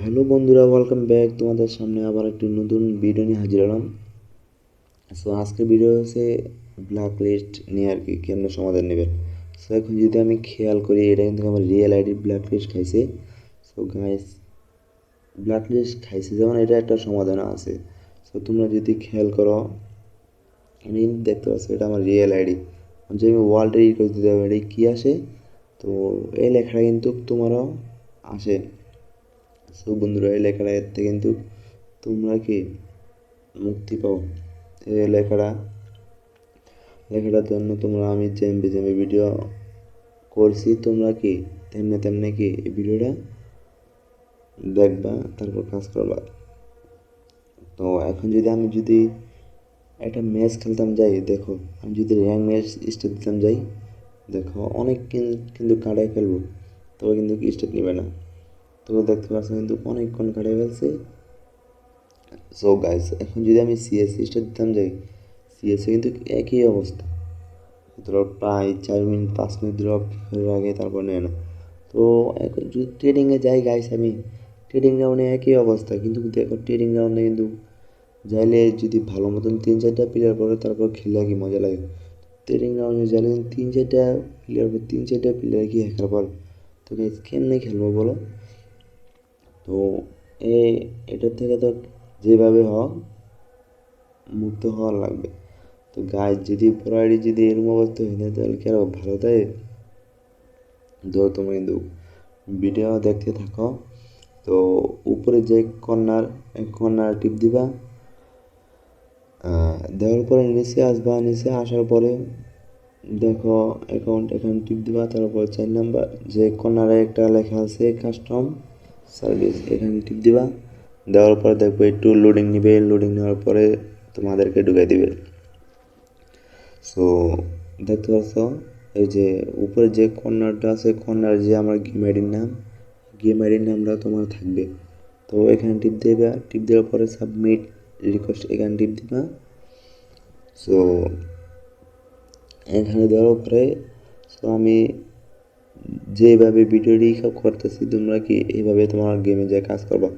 Hello বন্ধুরা welcome back তোমাদের সামনে আবার একটি নতুন ভিডিও নিয়ে হাজির হলাম। সো আজকের ভিডিও হচ্ছে ব্ল্যাক লিস্ট নিয়ে আর কি কেমন সমাধান নেবেন। সো এখন যদি আমি খেয়াল করি, এটা কিন্তু আমার রিয়েল আইডি ব্ল্যাক লিস্ট খাইছে। সো গাইস ব্ল্যাক লিস্ট খাইছে যেমন এটা একটা সমাধান আছে। সো তোমরা যদি খেয়াল করো, আমি কিন্তু দেখতে পাচ্ছি এটা আমার রিয়েল আইডি যে আমি ওয়ার্ল্ডে ই করে দিতে হবে, এটা কী আসে? তো এই লেখাটা কিন্তু তোমারও আসে। সো বন্ধুরা, এই লেখাটা এর থেকে কিন্তু তোমরা কি মুক্তি পাও? এই লেখাটা লেখাটার জন্য তোমরা আমি জেমবি জেমবি ভিডিও করছি, তোমরা কি তেমনি তেমনি কি এই ভিডিওটা দেখবা, তারপর কাজ করবা। তো এখন যদি আমি যদি একটা ম্যাচ খেলতাম যাই, দেখো, আমি যদি র্যাঙ্ক ম্যাচ স্টেট দিতাম যাই, দেখো, অনেক কিন- কিন্তু কাটায় ফেলব তবে কিন্তু স্টেট নেবে না। তো দেখতে পাচ্ছ কিন্তু অনেকক্ষণ কাটায় ফেলছে। সো গাইস এখন যদি আমি সিএস স্টেট দিতাম যাই সিএসে কিন্তু একই অবস্থা। ধরো প্রায় চার মিনিট, পাঁচ মিনিট ড্রপ আগে তারপর নেয় না। তো এখন যদি ট্রেডিংয়ে যাই গাইস আমি ট্রেডিং গ্রাউন্ডে একই অবস্থা, কিন্তু দেখো ট্রেডিং গ্রাউন্ডে কিন্তু যাইলে যদি ভালো মতন তিন চারটা প্লেয়ার পড়ে তারপর খেললে কি মজা লাগে। ট্রেডিং গ্রাউন্ডে যাইলে তিন চারটা প্লেয়ার তিন চারটা প্লেয়ার কি হ্যাকার পর। তো কেমনে খেলব বলো? তো, এ, এটার থেকে তো যেভাবে হোক মুক্ত হওয়ার লাগবে। তো গাছ যদি পড়াড়ি যদি এরকম অবস্থা হয়ে যায়, তাহলে কি আরও ভালো দেয় তো কিন্তু ভিডিও দেখতে থাকো। তো, উপরে যে কর্নার কর্নার টিপ দিবা। দেওয়ার পরে নিচে আসবা। নিচে আসার পরে দেখো অ্যাকাউন্ট এখানে টিপ দিবা। তারপর চার নাম্বার যে কর্নারে একটা লেখা আছে কাস্টম সার্ভিস এখানে টিপ দিবা। দেওয়ার পরে দেখব একটু লোডিং নিবে লোডিং নেওয়ার পরে তোমাদেরকে ঢুকাই দিবে। সো দেখতে পাচ্ছ? এই যে উপরে যে কর্নারটা আছে কর্নার যে আমার গেম আইডির নাম গেম আইডির নামটা তোমার থাকবে। তো এখানে টিপ দেবা। টিপ দেওয়ার পরে সাবমিট রিকোয়েস্ট এখানে টিপ দিবা। সো এখানে দেওয়ার পরে সো আমি যেভাবে ভিডিও রিকাপ করতেছি, তোমরা কি এইভাবে তোমার গেমে যে কাজ করবা?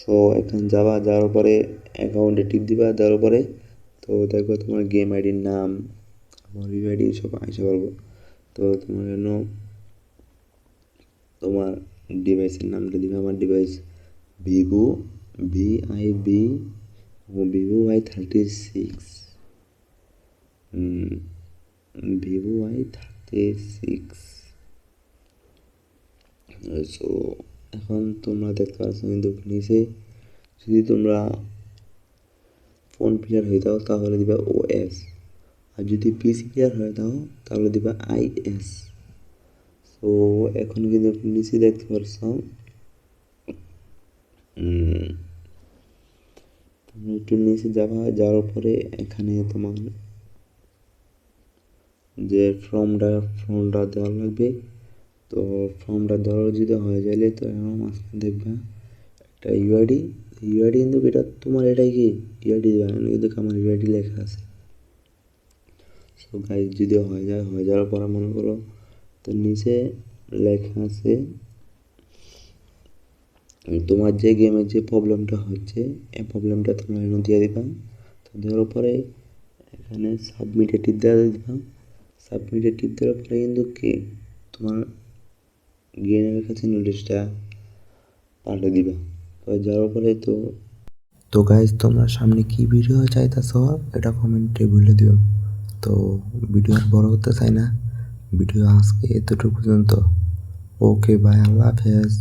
সো এখন যাবা, যাওয়ার পরে অ্যাকাউন্টে টিপ দিবা দেওয়ার পরে তো দেখব তোমার গেম আইডির নাম, আমার ইউ আইডি সব আসে পারব তো তোমার জন্য তোমার ডিভাইসের নামটা দিবে, আমার device Vivo V I B Vivo Y thirty six Vivo Y thirty six so এখন তোমরা দেখতে পাচ্ছ কিন্তু নিচে যদি তোমরা ফোন প্লেয়ার হয়ে যাও, তাহলে দিবা ও এস আর যদি পিসি প্লেয়ার হয়ে যাও, তাহলে দিবা আই এস সো এখন কিন্তু নিচে দেখতে পাচ্ছ একটু নিচে যাবা, যাওয়ার পরে এখানে তোমার যে ফর্মটা ফর্মটা দেওয়া লাগবে। তো ফর্মটা দেওয়া যদি হয়ে যাইলে তো এখন মাঝখানে দেখবা একটা ইউআইডি ইউআইডি কিন্তু এটা তোমার এটাই কি? ইউআইডি কিন্তু আমার ইউআইডি লেখা আছে। সো গাইজ যদি হয়ে যায়, হয়ে যাওয়ার পরে মনে করো তো নিচে লেখা আছে, তোমার যে গেমের যে প্রবলেমটা হচ্ছে, এই প্রবলেমটা তোমরা এখানে দিয়ে দিবা। তো দেওয়ার পরে এখানে সাবমিটে টিপ দেওয়া দিবা। সাবমিটে টিপ দেওয়ার পরে কিন্তু কি? তোমার গেমের কাছে নোটিশটা পাঠিয়ে দিবা। তো যাওয়ার পরে তো তো গাইজ তোমরা সামনে কি ভিডিও চাইতেছ? এটা কমেন্টে বলে দিও। তো ভিডিও আর বড় করতে চাই না। ভিডিও আজকে এতটুকু পর্যন্ত। ওকে বাই আল্লাহ হাফেজ।